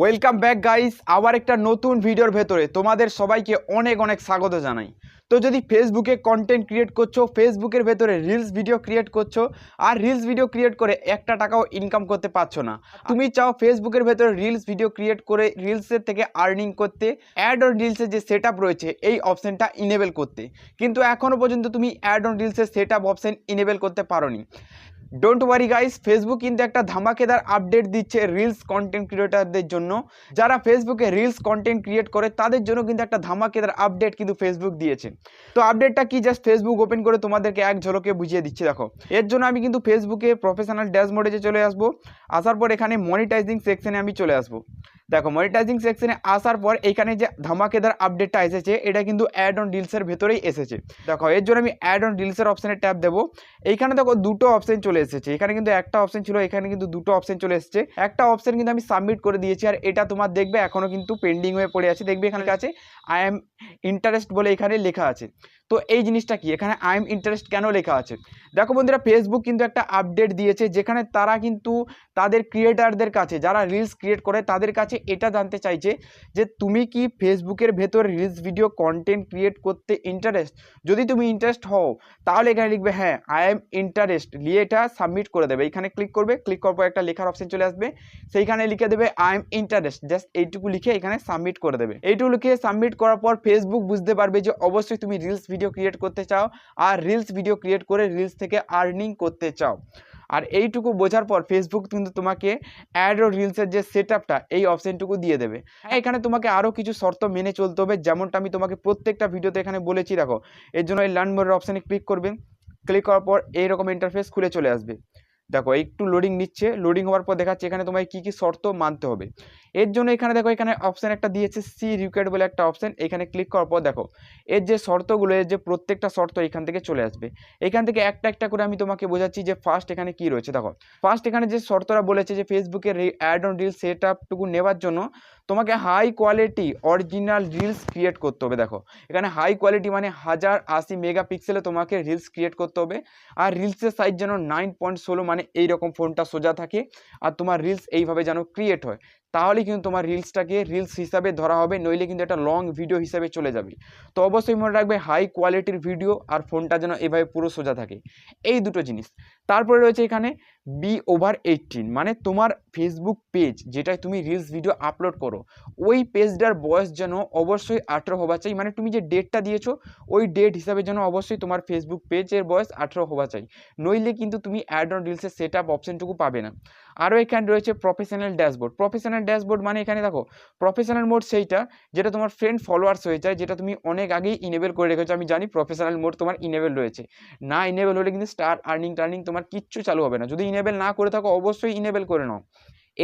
Welcome back guys আবার একটা নতুন ভিডিওর ভেতরে তোমাদের সবাইকে অনেক অনেক স্বাগত জানাই। তো যদি ফেসবুকে কন্টেন্ট ক্রিয়েট করছ ফেসবুকের ভেতরে রিলস ভিডিও ক্রিয়েট করছ, আর রিলস ভিডিও ক্রিয়েট করে একটা টাকাও ইনকাম করতে পারছ না, তুমি চাও ফেসবুকের ভেতরে রিলস ভিডিও ক্রিয়েট করে রিলসের থেকে আর্নিং করতে অ্যাড অন রিলসের যে সেট রয়েছে, এই অপশানটা ইনেবল করতে। কিন্তু এখনও পর্যন্ত তুমি অ্যাড অন রিলসের সেট অপশান ইনেবল করতে পারোনি। ডোন্ট ওয়ারি গাইস ফেসবুক কিন্তু একটা ধামাকেদার আপডেট দিচ্ছে রিলস কন্টেন্ট ক্রিয়েটারদের জন্য। যারা ফেসবুকে রিলস কন্টেন্ট ক্রিয়েট করে, তাদের জন্য কিন্তু একটা ধামাকেদার আপডেট কিন্তু ফেসবুক দিয়েছে। তো আপডেটটা কি? জাস্ট ফেসবুক ওপেন করে তোমাদেরকে এক ঝলকে বুঝিয়ে দিচ্ছি, দেখো। এর জন্য আমি কিন্তু ফেসবুকে প্রফেশনাল ড্যাশবোর্ডে চলে আসব। আসার পর এখানে মনিটাইজিং সেকশনে আমি চলে আসব। দেখো মনিটাইজিং সেকশনে আসার পর এখানে যে ধামাকেদার আপডেটটা এসেছে, এটা কিন্তু অ্যাড অন রিলসের ভেতরেই এসেছে। দেখো, এর জন্য আমি অ্যাড অন রিলসের অপশানে ট্যাপ দেবো। এইখানে দেখো, দুটো অপশান চলে এসেছে। এখানে কিন্তু একটা অপশান ছিল, এখানে কিন্তু দুটো অপশান চলে এসেছে। একটা অপশান কিন্তু আমি সাবমিট করে দিয়েছি, আর এটা তোমার দেখবে এখনও কিন্তু পেন্ডিং হয়ে পড়ে আছে। দেখবে এখানে আছে আই এম ইন্টারেস্ট বলে এখানে লেখা আছে। তো এই জিনিসটা কি? এখানে আই এম ইন্টারেস্ট কেন লেখা আছে? দেখো বন্ধুরা ফেসবুক কিন্তু একটা আপডেট দিয়েছে, যেখানে তারা কিন্তু তাদের ক্রিয়েটারদের কাছে, যারা রিলস ক্রিয়েট করে, তাদের কাছে এটা জানতে চাইছে যে তুমি কি ফেসবুকের ভেতর রিলস ভিডিও কন্টেন্ট ক্রিয়েট করতে ইন্টারেস্ট যদি তুমি ইন্টারেস্ট হও, তাহলে এখানে লিখবে হ্যাঁ আই এম ইন্টারেস্ট নিয়ে এটা সাবমিট করে দেবে। এখানে ক্লিক করবে। ক্লিক করার পর একটা লেখার অপশন চলে আসবে। সেইখানে লিখে দেবে আই এম ইন্টারেস্ট জাস্ট এইটুকু লিখে এখানে সাবমিট করে দেবে। এইটুকু লিখে সাবমিট করার পর ফেসবুক বুঝতে পারবে যে অবশ্যই তুমি রিলস ভিডিও ক্রিয়েট করতে চাও। আর রিলস ভিডিও ক্রিয়েট করে রিলস থেকে আর্নিং করতে চাও। আর এইটুকু বোঝার পর ফেসবুক কিন্তু তোমাকে অ্যাড ও রিলসের যে সেট আপটা এই অপশানটুকু দিয়ে দেবে। এখানে তোমাকে আরও কিছু শর্ত মেনে চলতে হবে। যেমনটা আমি তোমাকে প্রত্যেকটা ভিডিওতে এখানে বলেছি, দেখো, এর জন্য এই লার্ন মোডের অপশানে ক্লিক করবে। ক্লিক করার পর এইরকম ইন্টারফেস খুলে চলে আসবে। দেখো, একটু লোডিং নিচ্ছে। লোডিং হওয়ার পর দেখাচ্ছে এখানে তোমায় কী কী শর্ত মানতে হবে। এর জন্য এখানে দেখো, এখানে অপশান একটা দিয়েছে সি রিকোয়ার্ড বলে একটা অপশান এখানে ক্লিক করার পর দেখো, এর যে শর্তগুলো, এর যে প্রত্যেকটা শর্ত এখান থেকে চলে আসবে। এখান থেকে একটা একটা করে আমি তোমাকে বোঝাচ্ছি যে ফার্স্ট এখানে কি রয়েছে, দেখো। ফার্স্ট এখানে যে শর্তরা বলেছে যে ফেসবুকের অ্যাড অন রিলস সেট আপটুকু নেওয়ার জন্য তোমাকে high quality original reels create করতে হবে, দেখো। এখানে হাই কোয়ালিটি মানে হাজার আশি মেগাপিক্সেলে তোমাকে রিলস ক্রিয়েট করতে হবে। আর রিলসের সাইজ যেন নাইন পয়েন্ট ষোলো মানে এইরকম ফোনটা সোজা থাকে। আর তোমার রিলস এইভাবে যেন ক্রিয়েট হয়। তাহলে কিন্তু তোমার রিলসটাকে রিলস হিসাবে ধরা হবে, নইলে কিন্তু একটা লং ভিডিও হিসাবে চলে যাবে। তো অবশ্যই মনে রাখবে হাই কোয়ালিটির ভিডিও আর ফোনটা যেন এভাবে পুরো সোজা থাকে। এই দুটো জিনিস। তারপরে রয়েছে এখানে বি ওভার এইটিন মানে তোমার ফেসবুক পেজ যেটায় তুমি রিলস ভিডিও আপলোড করো, ওই পেজটার বয়স যেন অবশ্যই আঠেরো হওয়া চাই মানে তুমি যে ডেটটা দিয়েছ, ওই ডেট হিসাবে যেন অবশ্যই তোমার ফেসবুক পেজের বয়স আঠেরো হওয়া চাই। নইলে কিন্তু তুমি অ্যাড অন রিলসের সেট আপ অপশানটুকু পাবে না। আরও এখানে রয়েছে প্রফেশনাল ড্যাশবোর্ড প্রফেশনাল ড্যাশবোর্ড মানে এখানে দেখো প্রফেশনাল মোড সেইটা যেটা তোমার ফ্রেন্ড ফলোয়ার্স হয়ে যায়, যেটা তুমি অনেক আগেই ইনেবল করে রেখেছো। আমি জানি প্রফেশনাল মোড তোমার ইনেবল রয়েছে। না ইনেবল হলে কিন্তু স্টার আর্নিং টার্নিং তোমার কিচ্ছু চালু হবে না। যদি ইনেবল না করে থাকো অবশ্যই ইনেবল করে নাও।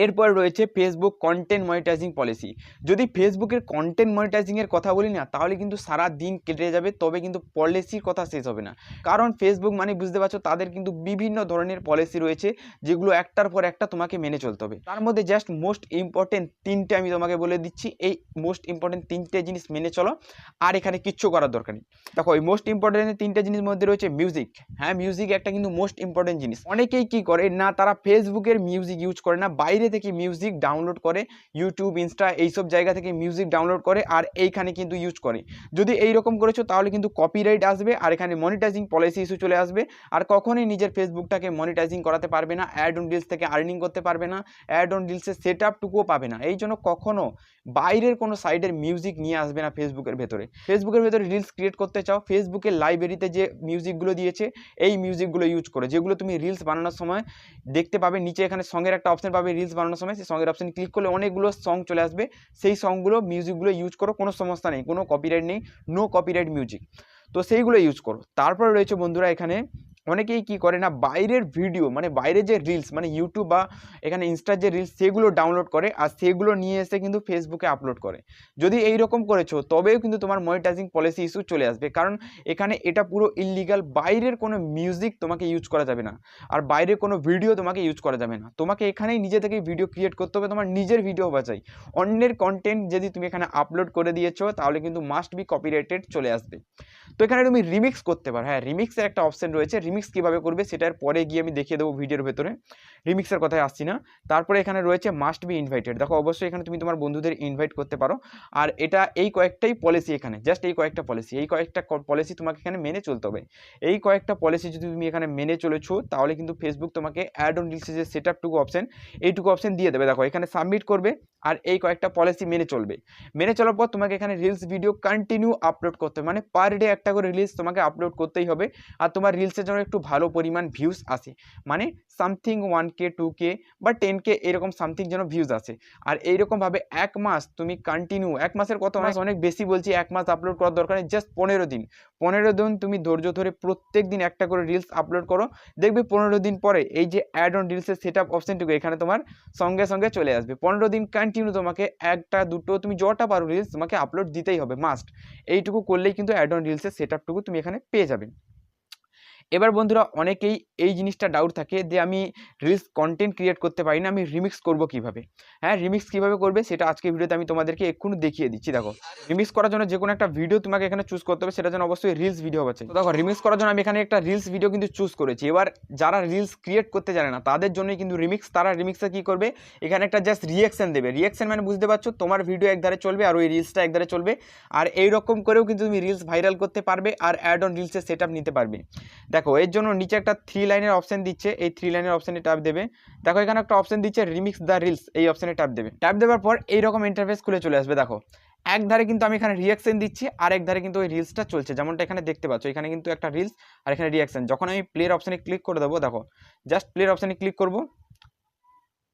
এরপর রয়েছে ফেসবুক কন্টেন্ট মনিটাইজিং পলিসি যদি ফেসবুকের কন্টেন্ট মনিটাইজিংয়ের কথা বলি না, তাহলে কিন্তু সারা দিন কেটে যাবে, তবে কিন্তু পলিসির কথা শেষ হবে না। কারণ ফেসবুক মানে বুঝতে পারছ, তাদের কিন্তু বিভিন্ন ধরনের পলিসি রয়েছে, যেগুলো একটার পর একটা তোমাকে মেনে চলতে হবে। তার মধ্যে জাস্ট মোস্ট ইম্পর্টেন্ট তিনটে আমি তোমাকে বলে দিচ্ছি, এই মোস্ট ইম্পর্টেন্ট তিনটে জিনিস মেনে চলো, আর এখানে কিচ্ছু করার দরকার নেই। দেখো, এই মোস্ট ইম্পর্টেন্ট তিনটে জিনিস মধ্যে রয়েছে মিউজিক হ্যাঁ মিউজিক একটা কিন্তু মোস্ট ইম্পর্টেন্ট জিনিস। অনেকেই কি করে, না তারা ফেসবুকের মিউজিক ইউজ করে না, বাইরে থেকে মিউজিক ডাউনলোড করে ইউটিউব ইনস্টা এইসব জায়গা থেকে মিউজিক ডাউনলোড করে আর এইখানে কিন্তু ইউজ করে। যদি এই রকম করেছ তাহলে কিন্তু কপিরাইট আসবে আর এখানে মনিটাইজিং পলিসি ইস্যু চলে আসবে। আর কখনোই নিজের ফেসবুকটাকে মনিটাইজিং করাতে পারবে না অ্যাড অন রিলস থেকে আর্নিং করতে পারবে না অ্যাড অন রিলসের সেট আপটুকুও পাবে না। এই জন্য কখনো বাইরের কোনো সাইডের মিউজিক নিয়ে আসবে না ফেসবুকের ভেতরে। ফেসবুকের ভেতরে রিলস ক্রিয়েট করতে চাও ফেসবুকের লাইব্রেরিতে যে মিউজিকগুলো দিয়েছে, এই মিউজিকগুলো ইউজ করো। যেগুলো তুমি রিলস বানানোর সময় দেখতে পাবে, নিচে এখানে সঙ্গের একটা অপশন পাবে রিলস বানানোর সময় সেই সঙ্গের অপশন ক্লিক করলে অনেকগুলো সং চলে আসবে। সেই সংগুলো মিউজিকগুলো ইউজ করো, কোনো সমস্যা নেই, কোনো কপিরাইট নেই নো কপিরাইট মিউজিক তো সেইগুলো ইউজ করো। তারপরে রয়েছে বন্ধুরা এখানে অনেকেই কি করে না, বাইরের ভিডিও মানে বাইরের যে রিলস মানে ইউটিউব বা এখানে ইনস্টার যে রিলস সেগুলো ডাউনলোড করে আর সেগুলো নিয়ে এসে কিন্তু ফেসবুকে আপলোড করে। যদি এই রকম করেছ, তবেও কিন্তু তোমার মনিটাইজিং পলিসি ইস্যু চলে আসবে। কারণ এখানে এটা পুরো ইলিগাল বাইরের কোনো মিউজিক তোমাকে ইউজ করা যাবে না। আর বাইরের কোনো ভিডিও তোমাকে ইউজ করা যাবে না। তোমাকে এখানেই নিজে থেকেই ভিডিও ক্রিয়েট করতে হবে, তোমার নিজের ভিডিও বাঁচাই। অন্যের কন্টেন্ট যদি তুমি এখানে আপলোড করে দিয়েছ, তাহলে কিন্তু মাস্ট বি কপিরাইটেড চলে আসবে। তো এখানে তুমি রিমিক্স করতে পারো। হ্যাঁ রিমিক্সের একটা অপশন রয়েছে। রিমিক্স কীভাবে করবে সেটার পরে গিয়ে আমি দেখিয়ে দেবো ভিডিওর ভেতরে। রিমিক্সের কথায় আসছি না। তারপরে এখানে রয়েছে মাস্ট বি ইনভাইটেড দেখো, অবশ্যই এখানে তুমি তোমার বন্ধুদের ইনভাইট করতে পারো। আর এটা এই কয়েকটাই পলিসি এখানে। জাস্ট এই কয়েকটা পলিসি এই কয়েকটা পলিসি তোমাকে এখানে মেনে চলতে হবে। এই কয়েকটা পলিসি যদি তুমি এখানে মেনে চলেছো, তাহলে কিন্তু ফেসবুক তোমাকে অ্যাড অন যে সেট আপটুকু অপশন এইটুকু অপশান দিয়ে দেবে। দেখো, এখানে সাবমিট করবে আর এই কয়েকটা পলিসি মেনে চলবে। মেনে চলার পর তোমাকে এখানে রিলস ভিডিও কন্টিনিউ আপলোড করতে হবে। মানে পার ডে একটা করে রিলস তোমাকে আপলোড করতেই হবে। আর তোমার রিলসের জন্য একটু ভালো পরিমাণ ভিউজ আসে। মানে something one K two K বা টেন কে এরকম সামথিং যেন ভিউজ আসে। আর এইরকমভাবে এক মাস তুমি কন্টিনিউ এক মাসের কত মাস? অনেক বেশি বলছি এক মাস আপলোড করার দরকার নেই জাস্ট পনেরো দিন। পনেরো দিন তুমি ধৈর্য ধরে প্রত্যেক দিন একটা করে রিলস আপলোড করো। দেখবে পনেরো দিন পরে এই যে অ্যাড অন রিলসের সেট আপ অপশানটুকু এখানে তোমার সঙ্গে সঙ্গে চলে আসবে। পনেরো দিন কন্টিনিউ তোমাকে একটা, দুটো, তুমি যটা পারো রিলস তোমাকে আপলোড দিতেই হবে মাস্ট এইটুকু করলেই কিন্তু অ্যাড অন রিলসের সেট আপটুকু তুমি এখানে পেয়ে যাবে। এবার বন্ধুরা অনেকেই এই জিনিসটা ডাউট থাকে যে আমি রিলস কন্টেন্ট ক্রিয়েট করতে পারি না, আমি রিমিক্স করব কীভাবে? হ্যাঁ রিমিক্স কীভাবে করবে সেটা আজকে ভিডিওতে আমি তোমাদেরকে এক্ষুনি দেখিয়ে দিচ্ছি, দেখো। রিমিক্স করার জন্য যে কোনো একটা ভিডিও তোমাকে এখানে চুজ করতে হবে সেটা যেন অবশ্যই রিলস ভিডিও তো দেখো রিমিক্স করার জন্য আমি এখানে একটা রিলস ভিডিও কিন্তু চুজ করেছি। এবার যারা রিলস ক্রিয়েট করতে জানে না, তাদের জন্যই কিন্তু রিমিক্স তারা রিমিক্সে কী করবে? এখানে একটা জাস্ট রিয়াকশন দেবে। রিয়াকশন মানে বুঝতে পারছ, তোমার ভিডিও একধারে চলবে আর ওই রিলসটা একধারে চলবে। আর এই রকম করেও কিন্তু তুমি রিলস ভাইরাল করতে পারবে আর অ্যাড অন রিলসের সেট নিতে পারবে। দেখো, এর জন্য নিচে একটা থ্রি লাইনের অপশন দিচ্ছে, এই থ্রি লাইনের অপশানে ট্যাপ দেবে। দেখো, এখানে একটা অপশন দিচ্ছে রিমিক্স দ্য রিলস এই অপশানে ট্যাপ দেবে। ট্যাপ দেওয়ার পর এইরকম ইন্টারফেস খুলে চলে আসবে, দেখো। এক ধারে কিন্তু আমি এখানে রিয়াকশন দিচ্ছি, আর এক ধারে কিন্তু ওই রিলসটা চলছে, যেমনটা এখানে দেখতে পাচ্ছ। এখানে কিন্তু একটা রিলস আর এখানে রিয়াকশন যখন আমি প্লের অপশানে ক্লিক করে দেবো, দেখো জাস্ট প্লের অপশানে ক্লিক করব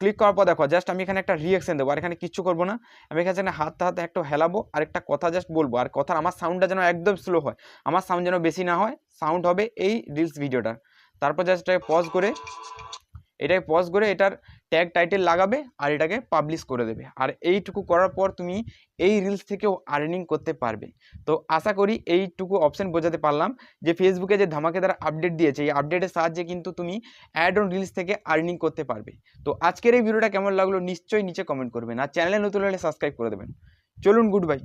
ক্লিক করার পর দেখো জাস্ট আমি এখানে একটা রিয়াকশন দেবো, আর এখানে কিচ্ছু করব না। আমি এখানে হাতে হাতে একটু হেলাবো, আর একটা কথা জাস্ট বলব। আর কথার, আমার সাউন্ডটা যেন একদম স্লো হয়। আমার সাউন্ড যেন বেশি না হয় সাউন্ড হবে এই রিলস ভিডিওটার তারপর জাস্ট এটাকে পজ করে, এটাকে পজ করে এটার ট্যাগ টাইটেল লাগাবে আর এটাকে পাবলিশ করে দেবে। আর এইটুকু করার পর তুমি এই রিলস থেকেও আর্নিং করতে পারবে। তো আশা করি এইটুকু অপশন বোঝাতে পারলাম যে ফেসবুকে যে ধামাকেদার আপডেট দিয়েছে, এই আপডেটের সাহায্যে কিন্তু তুমি অ্যাড অন রিলস থেকে আর্নিং করতে পারবে। তো আজকের এই ভিডিওটা কেমন লাগল নিশ্চয়ই নিচে কমেন্ট করবেন। আর চ্যানেলে নতুন হলে সাবস্ক্রাইব করে দেবেন। চলুন গুড বাই